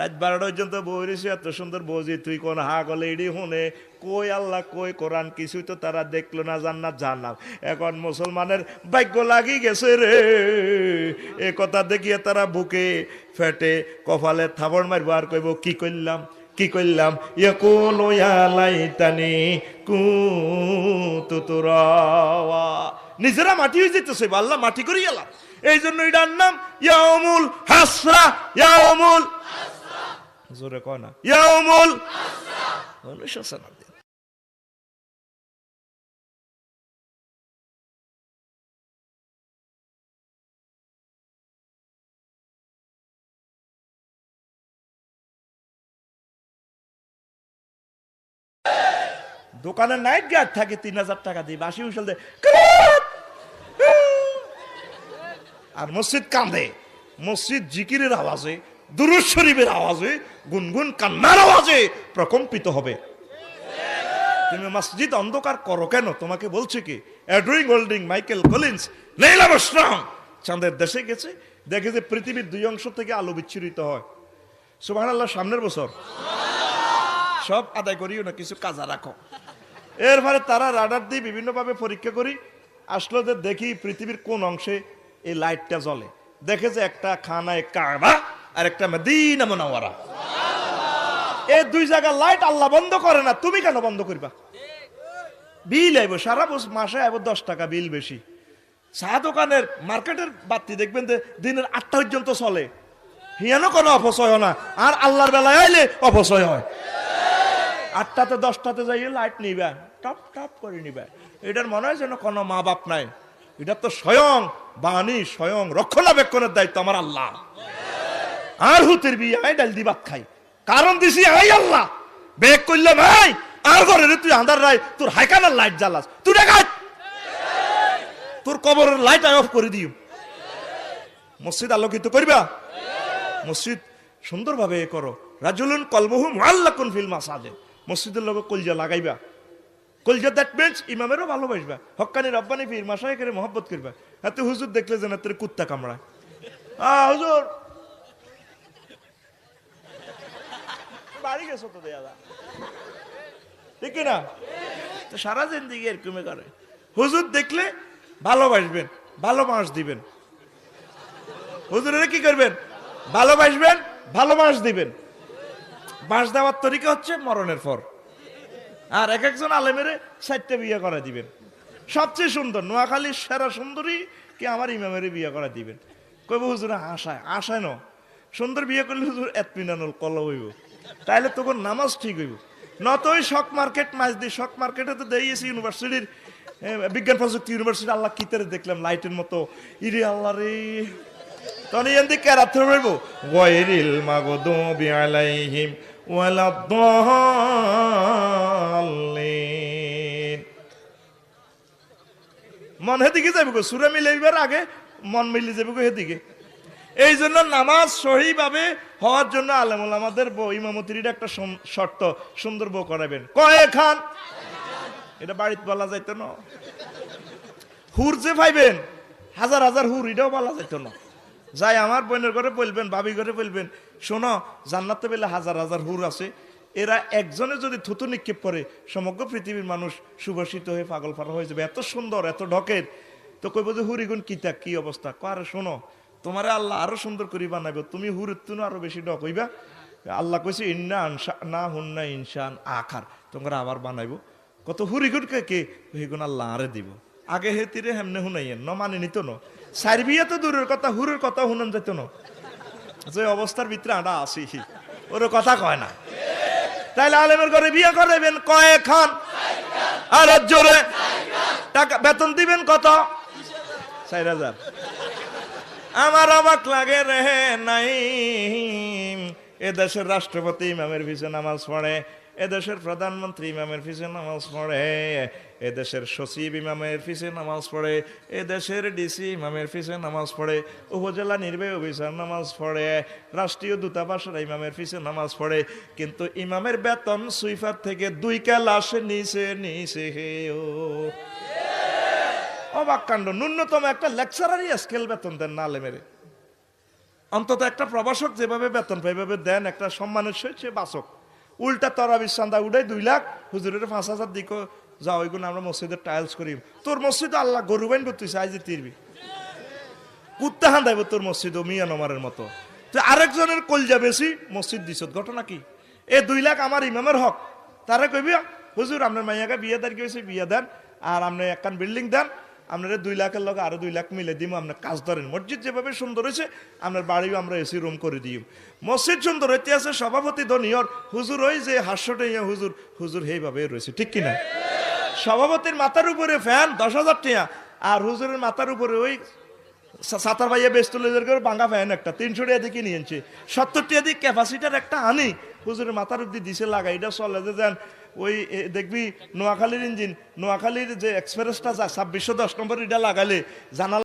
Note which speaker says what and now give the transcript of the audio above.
Speaker 1: রাত বারোটা পর্যন্ত বই এত সুন্দর বৌজি তুই কোন হা গলে ইডি হুনে কই আল্লাহ, কই কোরআন, কিছুই তো তারা দেখল না, জান্নাত জানলাম এখন মুসলমানের ভাগ্য লাগি গেছে রে। এ কথা দেখিয়ে তারা বুকে ফেটে, কপালে থাবড় মারবো, আর কইব, কি করলাম কি করলাম ইয়াকুলু ইয়া কুনতু তুরাওয়া। নিজেরা মাটি হয়ে যেতেছে আল্লাহ মাটি করে গেলাম এই জন্য এটার নাম ইয়াউমুল হাসরা, ইয়াউমুল জোরে কয় না। ইয়াউমুল উনিশশো শতাব্দী দোকানে নাইট গার্ড থাকে তিন হাজার টাকা দিয়ে বাসি উসল দে আর মসজিদ কান্দে মসজিদ জিকিরের আওয়াজে দুরুদ শরীফের আওয়াজে, গুনগুন কান্নার আওয়াজে প্রকম্পিত হবে। তুমি মসজিদ অন্ধকার করো কেন? তোমাকে বলছে কি অ্যাড্রুইং হোল্ডিং মাইকেল কলিন্স নেইলা বসরাম চাঁদের দেশে গেছে, দেখে যে পৃথিবীর দুই অংশ থেকে আলো বিচ্ছুরিত হয়। সুবাহ আল্লাহ সামনের বছর। সব আদায় করিও না, কিছু কাজা রাখো। এর ফলে তারা রাডার দিয়ে বিভিন্নভাবে পরীক্ষা করি, আসলো যে দেখি পৃথিবীর কোন অংশে এই লাইটটা জ্বলে। দেখে যে একটা খানায় কাবা আর একটা মদিনা মোনাওয়ারা। এই দুই জায়গা লাইট আল্লাহ বন্ধ করে না, তুমি কেন বন্ধ করবা? বিল আইব, সারা মাসে আইব, দশ টাকা বিল বেশি। চা দোকানের মার্কেটের বাতি দেখবেন যে দিনের আটটা পর্যন্ত চলে। হিয়ানো কোনো অপচয় না, আর আল্লাহর বেলায় আইলে অপচয় হয়। আটটাতে, দশটাতে যাইয়ে লাইট নিবে, টপ টপ করে নিবে। এটার মনে হয় যেন কোনো মা বাপ নাই। এটা তো স্বয়ং বাণী, স্বয়ং রক্ষণাবেক্ষণের দায়িত্ব আমার আল্লাহ। আর হুতের বিয়ে আই ডাল দি ভাত খাই কারণ দিছি আই আল্লাহ। বেগ করলে ভাই আর ঘরে তুই আন্ধার রাই তোর হাইকানার লাইট জ্বালাস। তুই দেখাত তোর কবরের লাইট আই অফ করে দিও। মসজিদ আলোকিত করিবা? মসজিদ সুন্দরভাবে এ করো। রাজুলুন কলবহু মুআল্লাকুন ফিল মাসাজে মসজিদের লগে কলজা লাগাইবা। কলজা দ্যাট মিন্স ইমামেরও ভালোবাসবা। হক্কানি রব্বানি ফির মাসায়েকের মহব্বত করবা। এত হুজুর দেখলে যেন তোর কুত্তা কামড়ায়। আ, হুজুর। বাড়ি গেছো তো দেয়া ঠিক না তো সারা জিন্দিগি এরকমই করে। হুজুর দেখলে ভালোবাসবেন, ভালো মাস দিবেন। হুজুরেরা কি করবেন? ভালোবাসবেন, ভালো মাস দিবেন। বাঁশ দেওয়ার তরিকা হচ্ছে মরণের পর। আর এক একজন আলেমেরে চারটে বিয়ে করা দিবেন। সবচেয়ে সুন্দর, নোয়াখালীর সেরা সুন্দরী কি আমার ইমামের বিয়ে করা দিবেন। কইব হুজুর আশায় আশায় ন সুন্দর বিয়ে করলে হুজুর এতমিনানুল কল হইব। তাইলে তখন নামাজ ঠিক হইব। নতই শক মার্কেট মাছ দিই শক মার্কেটে তো দিয়েছি ইউনিভার্সিটির বিজ্ঞান প্রযুক্তি ইউনিভার্সিটি আল্লাহ কিতারে দেখলাম, লাইটের মতো। ইরে আল্লাহ রে। মন হেদিকে যাবে গো, সুরে মিলাইবার আগে মন মিলে যাবে গো হেদিকে। এই জন্য নামাজ সহিভাবে হওয়ার জন্য আলেমুল আমাদের বউ ইমামতির একটা শর্ত, সুন্দর বউ করাবেন। কয়ে খান এটা বাড়িতে বলা যাইতো না। হুর যে পাইবেন হাজার হাজার হুর, এটাও বলা যাইতো না। যাই আমার বোনের ঘরে বলবেন ভাবি ঘরে বলবেন, শোনো, জান্নাতে পেলে হাজার হাজার হুর আছে। এরা একজনে যদি থুতু নিক্ষেপ করে, সমগ্র পৃথিবীর মানুষ সুভাষিত হয়ে পাগল ফারা হয়ে যাবে। এত সুন্দর, এত ঢকের। তো কইব যে হুরিগুন কিতা কি অবস্থা? কারে শোনো তোমারে আল্লাহ আরও সুন্দর করে বানাইব। তুমি হুরের তুনো আরও বেশি ঢক হইবা। আল্লাহ কইছে, ইন্না আনসা না হুন্না ইনসান আখার। তোমরা আবার বানাইব। কত হুরিগুন কে হুরিগুন আল্লাহ আরে দিব। আগে হে তীরে হেমনে হুনাইয়েন, ন মানে নিত ন। সার্বিয়া তো দূরের কথা, হুরের কথা হুনান যেত না। যে অবস্থার ভিতরে আডা আসি ওর কথা কয় না। তাইলে আলেমের ঘরে বিয়ে করাবেন কয়ে খান? আর জোরে টাকা বেতন দিবেন কত? চার হাজার। আমার অবাক লাগে রে নাই এদেশের রাষ্ট্রপতি ইমামের পিছে নামাজ পড়ে এদেশের প্রধানমন্ত্রী ইমামের পিছে নামাজ পড়ে এদেশের সচিব ইমামের পিছে নামাজ পড়ে এদেশের ডিসি ইমামের পিছে নামাজ পড়ে, উপজেলা নির্বাহী অফিসার নামাজ পড়ে, রাষ্ট্রীয় দূতাবাসের ইমামের পিছে নামাজ পড়ে, কিন্তু ইমামের বেতন সুইফার থেকে দুই ক্লাস নিচে নিচে, হে ও। অবাক কাণ্ড ন্যূনতম একটা লেকচারারই স্কেল বেতন দেন না আলেমেরে। অন্তত একটা প্রবাসক যেভাবে বেতন পাই এভাবে দেন, একটা সম্মানের সহিত সে বাসক উল্টা তরা চান্দা উঠাই দুই লাখ হুজুরের পাঁচ হাজার দিকো যা ওইগুলো আমরা মসজিদের টাইলস করি। তোর মসজিদ আল্লাহ গরু বাইন করতেছে আজ তিরবি। কুত্তা হান্দাইব তোর মসজিদ, ও মিয়া নমারের মতো। তো আরেকজনের কলজা বেশি, মসজিদ দিছ ঘটনা কি? এ দুই লাখ আমার ইমামের হক। তারা কইবি, হুজুর, আপনার মাইয়াকে বিয়ে হয়েছে বিয়ে দেন। আর আপনি একখান বিল্ডিং দেন আপনার দুই লাখের লগে আরও দুই লাখ মিলে দিব আপনার কাজ ধরেন। মসজিদ যেভাবে সুন্দর হয়েছে আপনার বাড়িও আমরা এসি রুম করে দিই মসজিদ সুন্দর হইতে আছে, সভাপতি ধনিয়র হুজুর ওই যে হাস্যটা ইয়া হুজুর হুজুর এইভাবে রয়েছে, ঠিক কিনা? সভাপতির মাথার উপরে ফ্যান দশ হাজার টিয়া, আর হুজুরের মাথার উপরে ওই সাতার ভাইয়া লেজার করে বাঙ্গা ফ্যান একটা, তিনশো টাকা দিয়ে কিনে আনছে সত্তর টাকা ক্যাপাসিটার একটা আনি, হুজুরের মাথার উপর দিয়ে দিছে লাগাই এটা চলে যে ওই দেখবি নোয়াখালীর ইঞ্জিন নোয়াখালীর যে এক্সপ্রেসটা যা ছাব্বিশশো দশ নম্বর এটা লাগালে জানালা